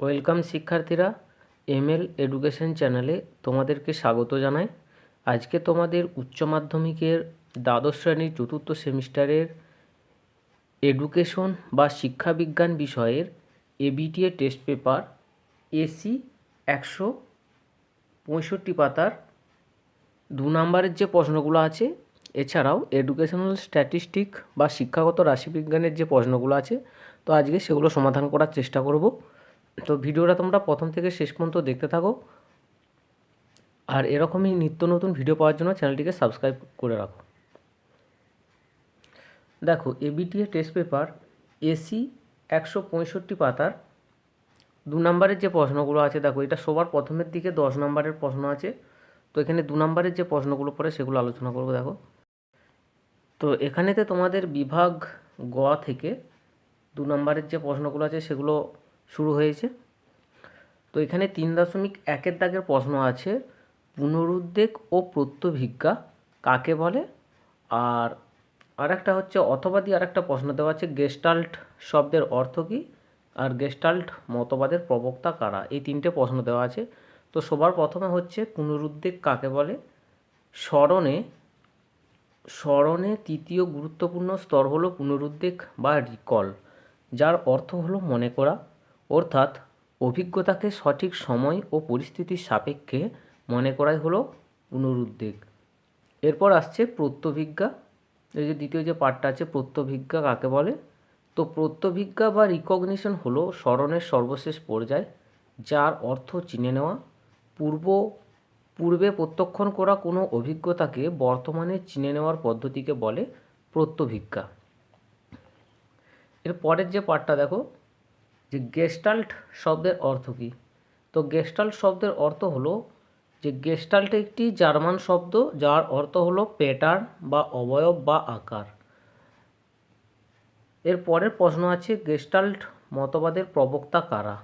Welcome শিক্ষার্থীরা, ML education চ্যানেলে তোমাদেরকে স্বাগত জানাই। আজকে তোমাদের উচ্চ মাধ্যমিকের দ্বাদশ শ্রেণির চতুর্থ সেমিস্টারের এডুকেশন বা শিক্ষাবিজ্ঞান বিষয়ের এবিটিএ টেস্ট পেপার, এসি একশো পঁয়ষট্টি পাতার দু নম্বরের যে প্রশ্নগুলো আছে, এছাড়াও এডুকেশনাল স্ট্যাটিস্টিক বা শিক্ষাগত রাশিবিজ্ঞানের যে প্রশ্নগুলো আছে, তো আজকে সেগুলো সমাধান করার চেষ্টা করব। তো ভিডিওটা তোমরা প্রথম থেকে শেষ পর্যন্ত দেখতে থাকো। আর এরকমই নিত্য নতুন ভিডিও পাওয়ার জন্য চ্যানেলটিকে সাবস্ক্রাইব করে রাখো। দেখো এবিটিএ টেস্ট পেপার এসি একশো পঁয়ষট্টি পাতার দু নম্বরের যে প্রশ্নগুলো আছে, দেখো, এটা সবার প্রথমের দিকে দশ নম্বরের প্রশ্ন আছে। তো এখানে দু নম্বরের যে প্রশ্নগুলো পড়ে, সেগুলো আলোচনা করব, দেখো। তো এখানেতে তোমাদের বিভাগ গ থেকে দু নম্বরের যে প্রশ্নগুলো আছে, সেগুলো শুরু হয়েছে। তো এখানে তিন দশমিক একের দাগের প্রশ্ন আছে, পুনরুদ্বেগ ও প্রত্যভিজ্ঞা কাকে বলে? আর আরেকটা হচ্ছে অথবাদি আরেকটা প্রশ্ন দেওয়া আছে গেস্টাল্ট শব্দের অর্থ কী? আর গেস্টাল্ট মতবাদের প্রবক্তা কারা? এই তিনটে প্রশ্ন দেওয়া আছে। তো সবার প্রথমে হচ্ছে পুনরুদ্বেগ কাকে বলে? স্মরণে স্মরণে তৃতীয় গুরুত্বপূর্ণ স্তর হলো পুনরুদ্বেগ বা রিকল যার অর্থ হলো মনে করা। অর্থাৎ অভিজ্ঞতাকে সঠিক সময় ও পরিস্থিতির সাপেক্ষে মনে করাই হলো পুনরুদ্বেগ। এরপর আসছে প্রত্যভিজ্ঞা। এই যে দ্বিতীয় যে পার্টটা আছে, প্রত্যভিজ্ঞা কাকে বলে? তো প্রত্যভিজ্ঞা বা রিকগনিশন হলো স্মরণের সর্বশেষ পর্যায়, যার অর্থ চিনে নেওয়া। পূর্ব, পূর্বে প্রত্যক্ষণ করা কোনো অভিজ্ঞতাকে বর্তমানে চিনে নেওয়ার পদ্ধতিকে বলে প্রত্যভিজ্ঞা। এর পরের যে পার্টটা দেখো যে গেস্টাল্ট শব্দের অর্থ কী? তো গেস্টাল্ট শব্দের অর্থ হলো যে গেস্টাল্ট একটি জার্মান শব্দ যার অর্থ হলো প্যাটার্ন বা অবয়ব বা আকার। এর পরের প্রশ্ন আছে গেস্টাল্ট মতবাদের প্রবক্তা কারা?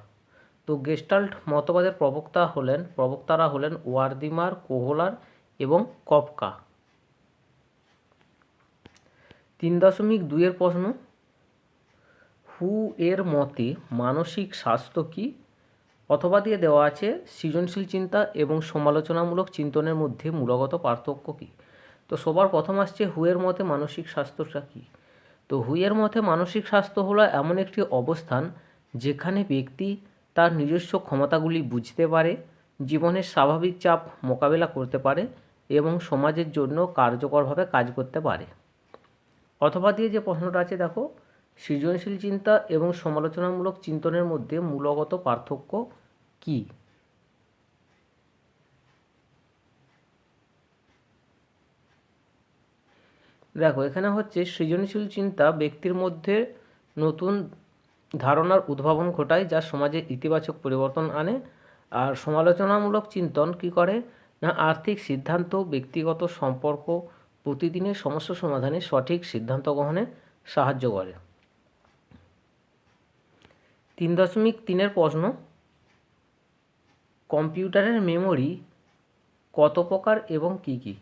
তো গেস্টাল্ট মতবাদের প্রবক্তা হলেন, প্রবক্তারা হলেন ওয়ার্দিমার, কোহলার এবং কপকা। তিন দশমিক দুইয়ের প্রশ্ন হু এর মতে মানসিক স্বাস্থ্য কী? অথবা দিয়ে দেওয়া আছে সৃজনশীল চিন্তা এবং সমালোচনামূলক চিন্তনের মধ্যে মূলগত পার্থক্য কী? তো সবার প্রথম আসছে হুয়ের মতে মানসিক স্বাস্থ্যটা কী? তো হুইয়ের মতে মানসিক স্বাস্থ্য হলো এমন একটি অবস্থান যেখানে ব্যক্তি তার নিজস্ব ক্ষমতাগুলি বুঝতে পারে, জীবনের স্বাভাবিক চাপ মোকাবেলা করতে পারে এবং সমাজের জন্য কার্যকরভাবে কাজ করতে পারে। অথবা দিয়ে যে প্রশ্নটা আছে দেখো সৃজনশীল চিন্তা এবং সমালোচনামূলক চিন্তনের মধ্যে মূলগত পার্থক্য কী? দেখো, এখানে হচ্ছে সৃজনশীল চিন্তা ব্যক্তির মধ্যে নতুন ধারণার উদ্ভাবন ঘটায় যা সমাজে ইতিবাচক পরিবর্তন আনে। আর সমালোচনামূলক চিন্তন কি করে? না, আর্থিক সিদ্ধান্ত, ব্যক্তিগত সম্পর্ক প্রতিদিনের সমস্যা সমাধানে সঠিক সিদ্ধান্ত গ্রহণে সাহায্য করে। তিন দশমিক তিনের প্রশ্ন, কম্পিউটারের মেমোরি কত প্রকার এবং কি কি?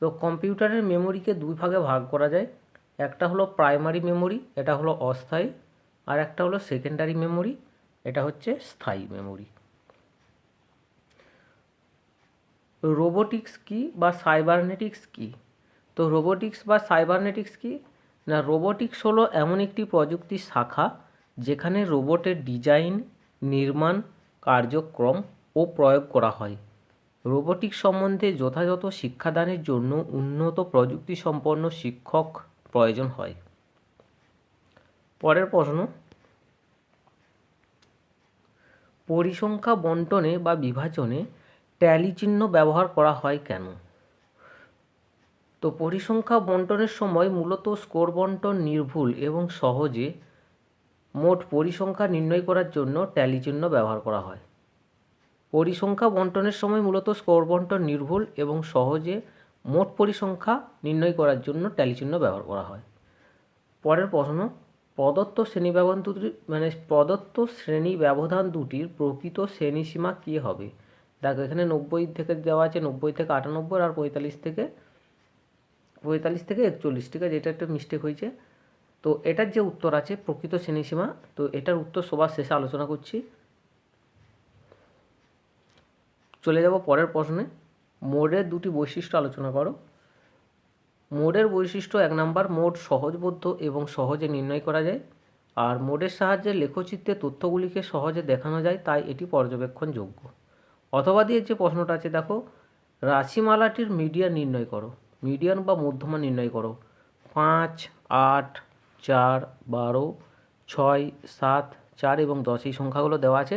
তো কম্পিউটারের মেমোরিকে দুই ভাগে ভাগ করা যায়। একটা হলো প্রাইমারি মেমোরি, এটা হলো অস্থায়ী, আর একটা হলো সেকেন্ডারি মেমোরি, এটা হচ্ছে স্থায়ী মেমোরি। রোবোটিক্স কি বা সাইবারনেটিক্স কি? তো রোবোটিক্স বা সাইবারনেটিক্স কি? না, রোবোটিক্স হলো এমন একটি প্রযুক্তির শাখা যেখানে রোবটের ডিজাইন, নির্মাণ, কার্যক্রম ও প্রয়োগ করা হয়। রোবোটিক সম্বন্ধে যথাযথ শিক্ষাদানের জন্য উন্নত প্রযুক্তি সম্পন্ন শিক্ষক প্রয়োজন হয়। পরের প্রশ্ন। পরিসংখ্যা বন্টনে বা বিভাজনে ট্যালি চিহ্ন ব্যবহার করা হয় কেন? তো পরিসংখ্যা বন্টনের সময় মূলত স্কোর বন্টন নির্ভুল এবং সহজে মোট পরিসংখ্যা নির্ণয় করার জন্য ট্যালি চিহ্ন ব্যবহার করা হয়। পরিসংখ্যা বন্টনের সময় মূলত স্কোর বন্টন নির্ভুল এবং সহজে মোট পরিসংখ্যা নির্ণয় করার জন্য ট্যালি চিহ্ন ব্যবহার করা হয়। পরের প্রশ্ন, প্রদত্ত শ্রেণি ব্যবধান দুটি মানে প্রদত্ত শ্রেণি ব্যবধান দুটির প্রকৃত শ্রেণীসীমা কী হবে? দেখো, এখানে নব্বই থেকে দেওয়া আছে, নব্বই থেকে আটানব্বই আর পঁয়তাল্লিশ থেকে পঁয়তাল্লিশ থেকে একচল্লিশ, ঠিক আছে? এটা একটা মিস্টেক হয়েছে। তো এটার যে উত্তর আছে, প্রকৃত শ্রেণীসীমা, তো এটার উত্তর সবার শেষে আলোচনা করছি। চলে যাব পরের প্রশ্নে। মোডের দুটি বৈশিষ্ট্য আলোচনা করো। মোডের বৈশিষ্ট্য এক নাম্বার, মোড সহজবোধ্য এবং সহজে নির্ণয় করা যায়। আর মোডের সাহায্যে লেখচিত্রে তথ্যগুলিকে সহজে দেখানো যায়, তাই এটি পর্যবেক্ষণযোগ্য অথবা দিয়ে যে প্রশ্নটা আছে, দেখো, রাশিমালাটির মিডিয়ান নির্ণয় করো। মিডিয়ান বা মধ্যমা নির্ণয় করো। পাঁচ, আট চার, বারো, ছয়, সাত, চার এবং দশ এই সংখ্যাগুলো দেওয়া আছে।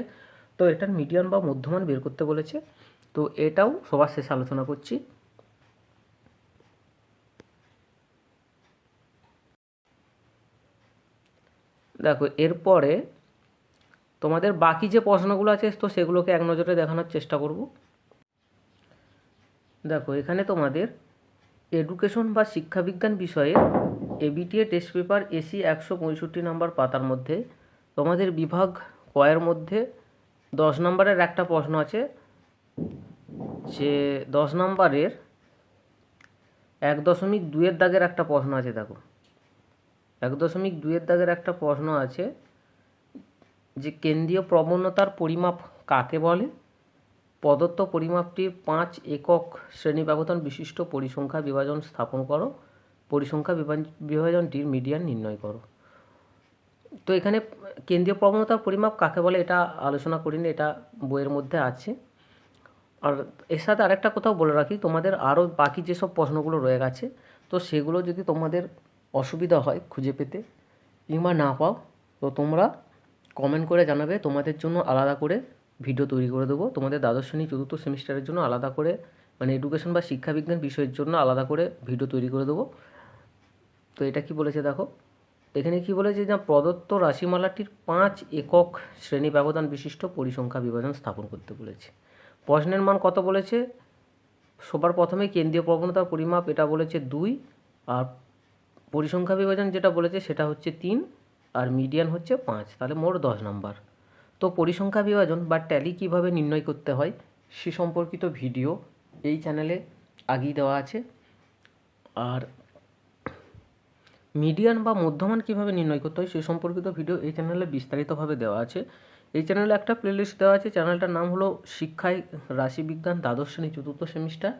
তো এটার মিডিয়ান বা মধ্যমান বের করতে বলেছে। তো এটাও সবার শেষে আলোচনা করছি। দেখো, এরপরে তোমাদের বাকি যে প্রশ্নগুলো আছে, তো সেগুলোকে এক নজরে দেখানোর চেষ্টা করব। দেখো, এখানে তোমাদের এডুকেশন বা শিক্ষাবিজ্ঞান বিষয়ে এবিটিএ টেস্ট পেপার এসি একশো পঁয়ষট্টি নম্বর পাতার মধ্যে, তোমাদের বিভাগ কয়ের মধ্যে দশ নম্বরের একটা প্রশ্ন আছে, যে দশ নম্বরের এক দশমিক দুয়ের দাগের একটা প্রশ্ন আছে, দেখো। এক দশমিক দুয়ের দাগের একটা প্রশ্ন আছে যে কেন্দ্রীয় প্রবণতার পরিমাপ কাকে বলে? প্রদত্ত পরিমাপটির পাঁচ একক শ্রেণি ব্যবধান বিশিষ্ট পরিসংখ্যা বিভাজন স্থাপন করো। পরিসংখ্যা বিভাজ- বিভাজনটির মিডিয়ান নির্ণয় করো। তো এখানে কেন্দ্রীয় প্রবণতার পরিমাপ কাকে বলে এটা আলোচনা করিনি, এটা বইয়ের মধ্যে আছে। আর এর সাথে আরেকটা কোথাও বলে রাখি, তোমাদের আরও বাকি যেসব প্রশ্নগুলো রয়ে গেছে, তো সেগুলো যদি তোমাদের অসুবিধা হয় খুঁজে পেতে কিংবা না পাও, তো তোমরা কমেন্ট করে জানাবে। তোমাদের জন্য আলাদা করে ভিডিও তৈরি করে দেবো। তোমাদের দ্বাদশ শ্রেণি, চতুর্থ সেমিস্টারের জন্য আলাদা করে মানে এডুকেশন বা শিক্ষাবিজ্ঞান বিষয়ের জন্য আলাদা করে ভিডিও তৈরি করে দেবো। তো এটা কি বলেছে দেখো? এখানে কি বলেছে যে প্রদত্ত রাশিমালাটির পাঁচ একক শ্রেণি ব্যবধান বিশিষ্ট পরিসংখ্যা বিভাজন স্থাপন করতে বলেছে। প্রশ্নের মান কত বলেছে? সবার প্রথমে কেন্দ্রীয় প্রবণতার পরিমাপ এটা বলেছে দুই, আর পরিসংখ্যা বিভাজন যেটা বলেছে সেটা হচ্ছে তিন, আর মিডিয়ান হচ্ছে পাঁচ, তাহলে মোট দশ নাম্বার। তো পরিসংখ্যা বিভাজন বা ট্যালি কীভাবে নির্ণয় করতে হয় সে সম্পর্কিত ভিডিও এই চ্যানেলে আগেই দেওয়া আছে। আর মিডিয়ান বা মধ্যমান কীভাবে নির্ণয় করতে হয়, সে সম্পর্কিত ভিডিও এই চ্যানেলে বিস্তারিতভাবে দেওয়া আছে। এই চ্যানেলে একটা প্লেলিস্ট দেওয়া আছে চ্যানেলটার নাম হলো শিক্ষায় রাশিবিজ্ঞান দ্বাদশ শ্রেণি চতুর্থ semester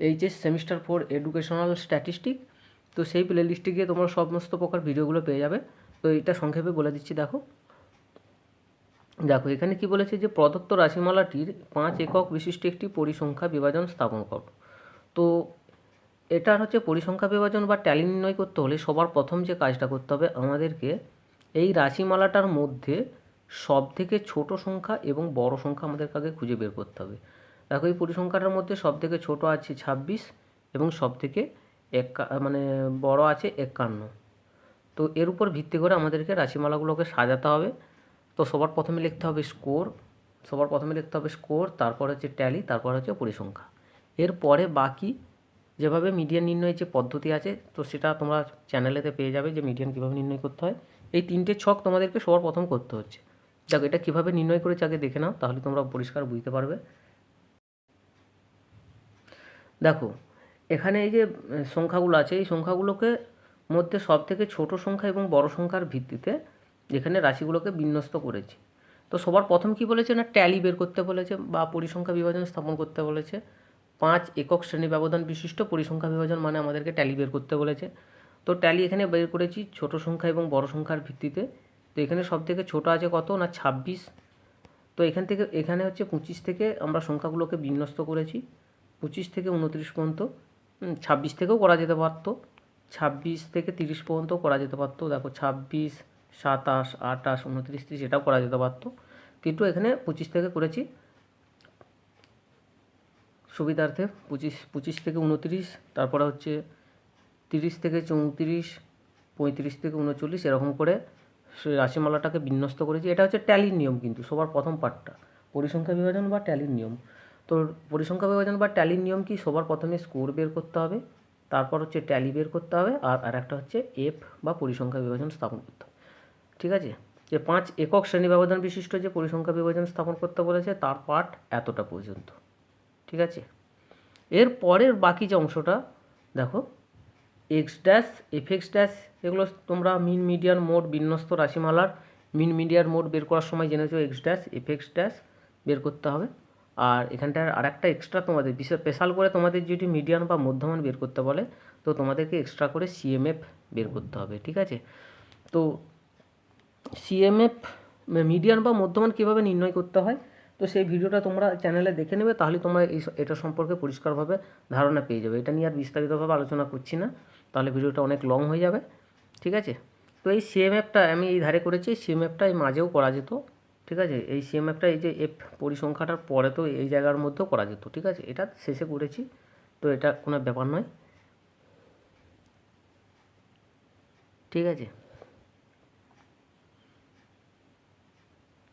HS semester four educational statistic তো সেই প্লেলিস্টে গিয়ে তোমরা সমস্ত প্রকার ভিডিওগুলো পেয়ে যাবে। তো এটা সংক্ষেপে বলে দিচ্ছি, দেখো। দেখো, এখানে কি বলেছে যে প্রদত্ত রাশিমালাটির পাঁচ একক বিশিষ্ট একটি পরিসংখ্যা বিভাজন স্থাপন করো। তো এটার হচ্ছে পরিসংখ্যা বিভাজন বা ট্যালি নির্ণয় করতে হলে সবার প্রথম যে কাজটা করতে হবে আমাদেরকে এই রাশিমালাটার মধ্যে সব থেকে ছোট সংখ্যা এবং বড় সংখ্যা আমাদেরকে আগে খুঁজে বের করতে হবে। দেখো এই পরিসংখ্যাটার মধ্যে সব থেকে ছোটো আছে ছাব্বিশ এবং সব থেকে একা মানে বড় আছে একান্ন। তো এর উপর ভিত্তি করে আমাদেরকে রাশিমালাগুলোকে সাজাতে হবে। তো সবার প্রথমে লিখতে হবে স্কোর সবার প্রথমে লিখতে হবে স্কোর তারপর হচ্ছে ট্যালি তারপর হচ্ছে পরিসংখ্যা। এরপরে বাকি যেভাবে মিডিয়ান নির্ণয়ের যে পদ্ধতি আছে, তো সেটা তোমরা চ্যানেলেতে পেয়ে যাবে যে মিডিয়ান কীভাবে নির্ণয় করতে হয়। এই তিনটে ছক তোমাদেরকে সবার প্রথম করতে হচ্ছে। দেখো, এটা কীভাবে নির্ণয় করেছে আগে দেখে নাও, তাহলে তোমরা পরিষ্কার বুঝতে পারবে। দেখো, এখানে এই যে সংখ্যাগুলো আছে, এই সংখ্যাগুলোকে মধ্যে সব থেকে ছোটো সংখ্যা এবং বড় সংখ্যার ভিত্তিতে এখানে রাশিগুলোকে বিন্যস্ত করেছি। তো সবার প্রথম কি বলেছে না ট্যালি বের করতে বলেছে বা পরিসংখ্যা বিভাজন স্থাপন করতে বলেছে? পাঁচ একক শ্রেণি ব্যবধান বিশিষ্ট পরিসংখ্যা বিভাজন মানে আমাদেরকে ট্যালি বের করতে বলেছে। তো ট্যালি এখানে বের করেছি ছোট সংখ্যা এবং বড় সংখ্যার ভিত্তিতে। তো এখানে সব থেকে ছোটো আছে কত না ছাব্বিশ? তো এখান থেকে, এখানে হচ্ছে পঁচিশ থেকে আমরা সংখ্যাগুলোকে বিন্যস্ত করেছি। পঁচিশ থেকে উনত্রিশ পর্যন্ত ছাব্বিশ থেকেও করা যেতে পারতো। ছাব্বিশ থেকে তিরিশ পর্যন্ত করা যেতে পারতো। দেখো ছাব্বিশ, সাতাশ আটাশ উনত্রিশ, তিরিশ এটাও করা যেতে পারতো। কিন্তু এখানে পঁচিশ থেকে করেছি সুবিধার্থে পঁচিশ পঁচিশ থেকে উনত্রিশ, তারপরে হচ্ছে তিরিশ থেকে চৌত্রিশ, পঁয়ত্রিশ থেকে উনচল্লিশ, এরকম করে রাশিমালাটাকে বিন্যস্ত করেছি। এটা হচ্ছে ট্যালির নিয়ম কিন্তু, সবার প্রথম পার্টটা পরিসংখ্যা বিভাজন বা ট্যালির নিয়ম। তো পরিসংখ্যা বিভাজন বা ট্যালির নিয়ম কি, সবার প্রথমে স্কোর বের করতে হবে, তারপর হচ্ছে ট্যালি বের করতে হবে, আর আরেকটা হচ্ছে এফ বা পরিসংখ্যা বিভাজন স্থাপন করতে হবে। ঠিক আছে? যে পাঁচ একক শ্রেণি ব্যবধান বিশিষ্ট যে পরিসংখ্যা বিভাজন স্থাপন করতে বলেছে, তার পার্ট এতটা পর্যন্ত। ঠিক আছে? এর পরের বাকি যে অংশটা, দেখো x dash f x dash এগুলো তোমরা মিন, মিডিয়ান মোড বিন্যস্ত রাশিমালার মিন মিডিয়ার মোড বের করার সময় জেনেছো x dash f x dash বের করতে হবে। আর এখানটার আর একটা এক্সট্রা তোমাদের, বিশেষ স্পেশাল করে তোমাদের যদি মিডিয়ান বা মধ্যমান বের করতে বলে, তো তোমাদেরকে এক্সট্রা করে সিএমএফ বের করতে হবে, ঠিক আছে? তো সিএমএফ মিডিয়ান বা মধ্যমান কীভাবে নির্ণয় করতে হয়? তো সেই ভিডিওটা তোমরা চ্যানেলে দেখে নেবে, তাহলে তোমরা এই এটা সম্পর্কে পরিষ্কারভাবে ধারণা পেয়ে যাবে। এটা নিয়ে আর বিস্তারিতভাবে আলোচনা করছি না, তাহলে ভিডিওটা অনেক লং হয়ে যাবে, ঠিক আছে? তো এই সিএমএফটা আমি এই ধারে করেছি সিএমএফটা এই মাঝেও করা যেত, ঠিক আছে? এই সিএমএফটা এই যে এফ পরিসংখ্যাটার পরে তো এই জায়গার মধ্যেও করা যেত, ঠিক আছে? এটা শেষে করেছি, তো এটা কোনো ব্যাপার নয়, ঠিক আছে?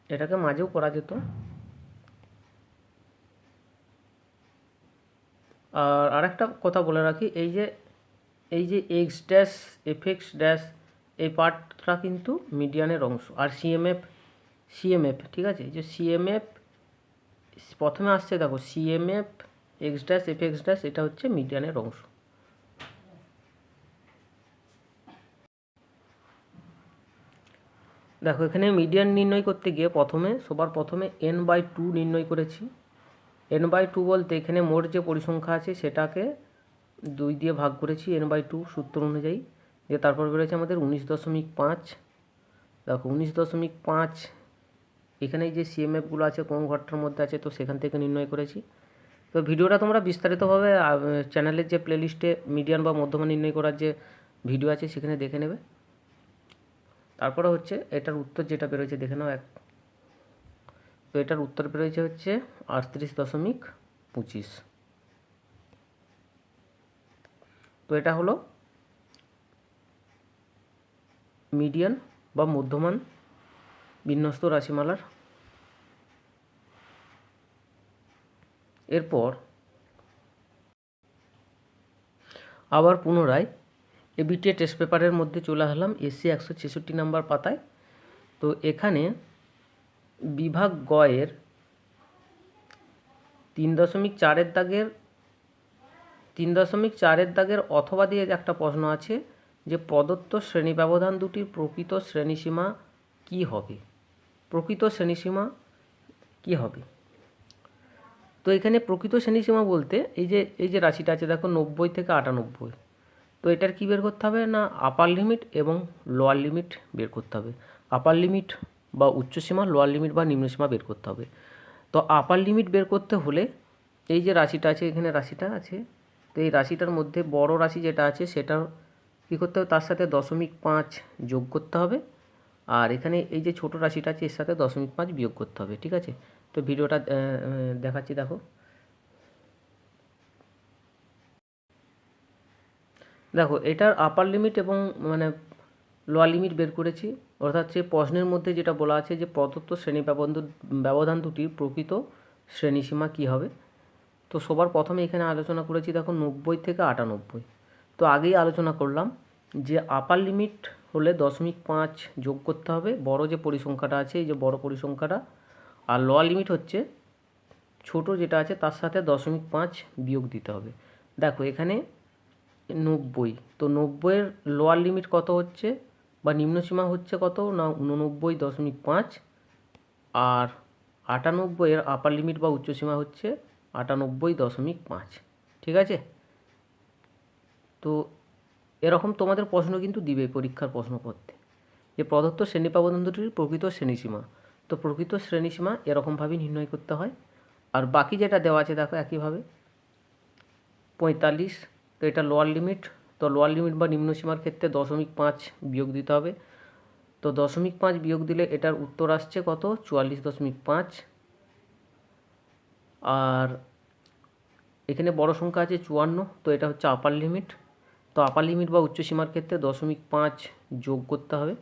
এটাকে মাঝেও করা যেত। আর আরেকটা কথা বলে রাখি, এই যে এই যে x dash f x dash এই পার্টটা কিন্তু মিডিয়ানের অংশ। আর সিএমএফ সিএমএফ ঠিক আছে? যে সিএমএফ প্রথমে আসছে দেখো CMF x dash f x dash এটা হচ্ছে মিডিয়ানের অংশ। দেখো, এখানে মিডিয়ান নির্ণয় করতে গিয়ে প্রথমে, সবার প্রথমে এন বাই টু নির্ণয় করেছি। এন বাই টু বলতে এখানে মোট যে পরিসংখ্যা আছে সেটাকে দুই দিয়ে ভাগ করেছি এন বাই টু সূত্র অনুযায়ী। যে তারপর বেরোচ্ছে আমাদের উনিশ দশমিক পাঁচ। দেখো উনিশ দশমিক পাঁচ এখানে যে সিএমএফগুলো আছে, কোন ঘরটার মধ্যে আছে, তো সেখান থেকে নির্ণয় করেছি। তো ভিডিওটা তোমরা বিস্তারিতভাবে চ্যানেলের যে প্লেলিস্টে মিডিয়ান বা মধ্যমা নির্ণয় করার যে ভিডিও আছে, সেখানে দেখে নেবে। তারপরে হচ্ছে এটার উত্তর যেটা বেরোচ্ছে, দেখে নাও এক। তো এটার উত্তর বেরোচ্ছে হচ্ছে আটত্রিশ দশমিক পঁচিশ। তো এটা হলো মিডিয়ান বা মধ্যমান বিন্যস্ত রাশিমালার। এরপর আবার পুনরায় এবিটিএ টেস্ট পেপারের মধ্যে চলে আসলাম এসি একশো ছেষট্টি নাম্বার পাতায়। তো এখানে বিভাগ গয়ের তিন দশমিক চারের দাগের, তিন দশমিক চারের দাগের অথবা দিয়ে একটা প্রশ্ন আছে যে প্রদত্ত শ্রেণি ব্যবধান দুটির প্রকৃত শ্রেণীসীমা কি হবে? প্রকৃত শ্রেণীসীমা কি হবে? তো এখানে প্রকৃত শ্রেণীসীমা বলতে এই যে এই যে রাশিটা আছে, দেখো নব্বই থেকে আটানব্বই। তো এটার কী বের করতে হবে না আপার লিমিট এবং লোয়ার লিমিট বের করতে হবে? আপার লিমিট বা উচ্চসীমা লোয়ার লিমিট বা নিম্নসীমা বের করতে হবে। তো আপার লিমিট বের করতে হলে এই যে রাশিটা আছে, এখানে রাশিটা আছে, তো এই রাশিটার মধ্যে বড় রাশি যেটা আছে, সেটা কী করতে হবে? তার সাথে দশমিক পাঁচ যোগ করতে হবে। আর এখানে এই যে ছোট রাশিটা আছে, এর সাথে দশমিক পাঁচ বিয়োগ করতে হবে, ঠিক আছে? তো ভিডিওটা দেখাচ্ছি, দেখো। দেখো, এটার আপার লিমিট এবং মানে লোয়ার লিমিট বের করেছি। অর্থাৎ যে প্রশ্নের মধ্যে যেটা বলা আছে যে প্রদত্ত শ্রেণি ব্যবধান ব্যবধান দুটির প্রকৃত শ্রেণীসীমা কী হবে? তো সবার প্রথমে এখানে আলোচনা করেছি দেখো নব্বই থেকে আটানব্বই। তো আগেই আলোচনা করলাম যে আপার লিমিট হলে দশমিক পাঁচ যোগ করতে হবে। বড় যে পরিসংখ্যাটা আছে, এই যে বড় পরিসংখ্যাটা। আর লোয়ার লিমিট হচ্ছে ছোট যেটা আছে তার সাথে দশমিক পাঁচ বিয়োগ দিতে হবে। দেখো এখানে নব্বই, তো নব্বইয়ের লোয়ার লিমিট কত হচ্ছে? বা নিম্নসীমা হচ্ছে কত? না, উননব্বই দশমিক পাঁচ। আর আটানব্বইয়ের আপার লিমিট বা উচ্চসীমা হচ্ছে আটানব্বই দশমিক পাঁচ। ঠিক আছে? তো এরকম তোমাদের প্রশ্ন কিন্তু দিবে পরীক্ষার প্রশ্ন করতে। যে প্রদত্ত শ্রেণি ব্যবধান দুটির প্রকৃত শ্রেণীসীমা তো প্রকৃত শ্রেণীসীমা এরকমভাবেই নির্ণয় করতে হয়। আর বাকি যেটা দেওয়া আছে দেখো একইভাবে। পঁয়তাল্লিশ, তো এটা লোয়ার লিমিট তো লোয়ার লিমিট বা নিম্নসীমার ক্ষেত্রে দশমিক পাঁচ বিয়োগ দিতে হবে। তো দশমিক পাঁচ বিয়োগ দিলে এটার উত্তর আসছে কত? চুয়াল্লিশ দশমিক পাঁচ। আর এখানে বড় সংখ্যা আছে চুয়ান্ন, তো এটা হচ্ছে আপার লিমিট তো আপার লিমিট বা উচ্চসীমার ক্ষেত্রে দশমিক পাঁচ যোগ করতে হবে।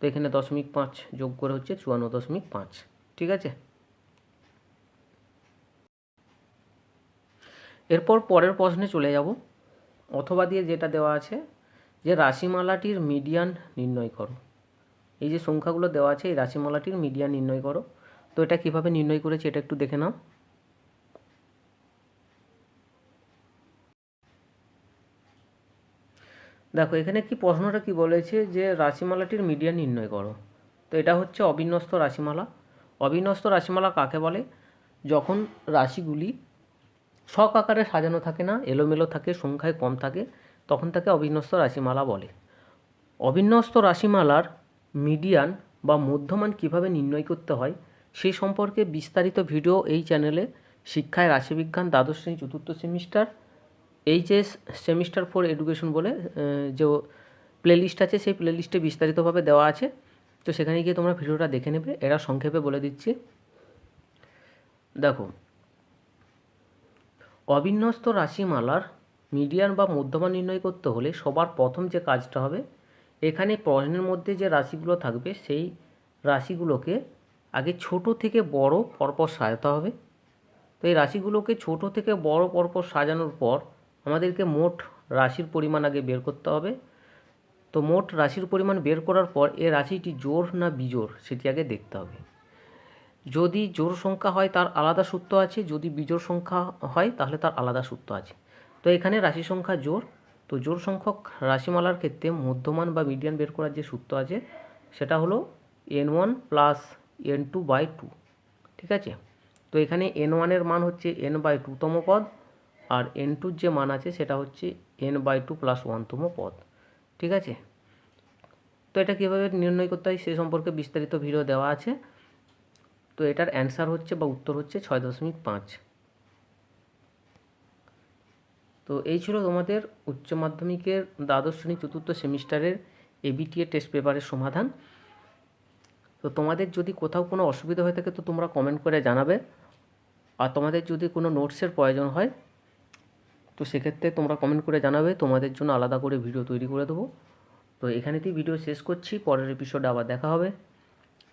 তো এখানে দশমিক পাঁচ যোগ করে হচ্ছে চুয়ান্ন দশমিক পাঁচ। ঠিক আছে? এরপর পরের প্রশ্নে চলে যাব। অথবা দিয়ে যেটা দেওয়া আছে যে রাশিমালাটির মিডিয়ান নির্ণয় করো। এই যে সংখ্যাগুলো দেওয়া আছে, এই রাশিমালাটির মিডিয়ান নির্ণয় করো। তো এটা কীভাবে নির্ণয় করেছে এটা একটু দেখে নাও। দেখো, এখানে কি প্রশ্নটা কি বলেছে যে রাশিমালাটির মিডিয়ান নির্ণয় করো? তো এটা হচ্ছে অবিন্যস্ত রাশিমালা। অবিন্যস্ত রাশিমালা কাকে বলে? যখন রাশিগুলি শখ আকারে সাজানো থাকে না, এলোমেলো থাকে, সংখ্যায় কম থাকে, তখন তাকে অবিন্যস্ত রাশিমালা বলে। অবিন্যস্ত রাশিমালার মিডিয়ান বা মধ্যমান কীভাবে নির্ণয় করতে হয়, সে সম্পর্কে বিস্তারিত ভিডিও এই চ্যানেলে শিক্ষায় রাশিবিজ্ঞান দ্বাদশ শ্রেণি চতুর্থ semester, HS semester four education বলে যে প্লেলিস্ট আছে, সেই প্লেলিস্টে বিস্তারিতভাবে দেওয়া আছে। তো সেখানে গিয়ে তোমরা ভিডিওটা দেখে নেবে, এরা সংক্ষেপে বলে দিচ্ছি। দেখো অবিন্যস্ত রাশিমালার মিডিয়ান বা মধ্যমান নির্ণয় করতে হলে সবার প্রথম যে কাজটা হবে, এখানে প্রশ্নের মধ্যে যে রাশিগুলো থাকবে, সেই রাশিগুলোকে আগে ছোট থেকে বড় পরপর সাজাতে হবে। তো এই রাশিগুলোকে ছোট থেকে বড় পরপর সাজানোর পর আমাদেরকে মোট রাশির পরিমাণ আগে বের করতে হবে। তো মোট রাশির পরিমাণ বের করার পর এ রাশিটি জোর না বিজোর সেটি আগে দেখতে হবে। যদি জোর সংখ্যা হয়, তার আলাদা সূত্র আছে। যদি বিজোড় সংখ্যা হয়, তাহলে তার আলাদা সূত্র আছে। তো এখানে রাশি সংখ্যা জোর তো জোর সংখ্যক রাশিমালার ক্ষেত্রে মধ্যমান বা মিডিয়ান বের করার যে সূত্র আছে, সেটা হলো n one plus n two by two ঠিক আছে? তো এখানে এন ওয়ানের মান হচ্ছে এন বাই টুতম পদ, আর এন টুর যে মান আছে, সেটা হচ্ছে এন বাই টু প্লাস ওয়ানতম পদ। ঠিক আছে? তো এটা কীভাবে নির্ণয় করতে হয়, সে সম্পর্কে বিস্তারিত ভিডিও দেওয়া আছে। তো এটার অ্যান্সার হচ্ছে বা উত্তর হচ্ছে ছয় দশমিক পাঁচ। তো এই ছিল তোমাদের উচ্চ মাধ্যমিকের দ্বাদশ শ্রেণি চতুর্থ সেমিস্টারের এবিটিএ টেস্ট পেপারের সমাধান। তো তোমাদের যদি কোথাও কোনো অসুবিধা হয়ে থাকে তো তোমরা কমেন্ট করে জানাবে। আর তোমাদের যদি কোনো নোটসের প্রয়োজন হয়, তো সেক্ষেত্রে তোমরা কমেন্ট করে জানাবে। তোমাদের জন্য আলাদা করে ভিডিও তৈরি করে দেবো। তো এখানেতেই ভিডিও শেষ করছি। পরের এপিসোডে আবার দেখা হবে।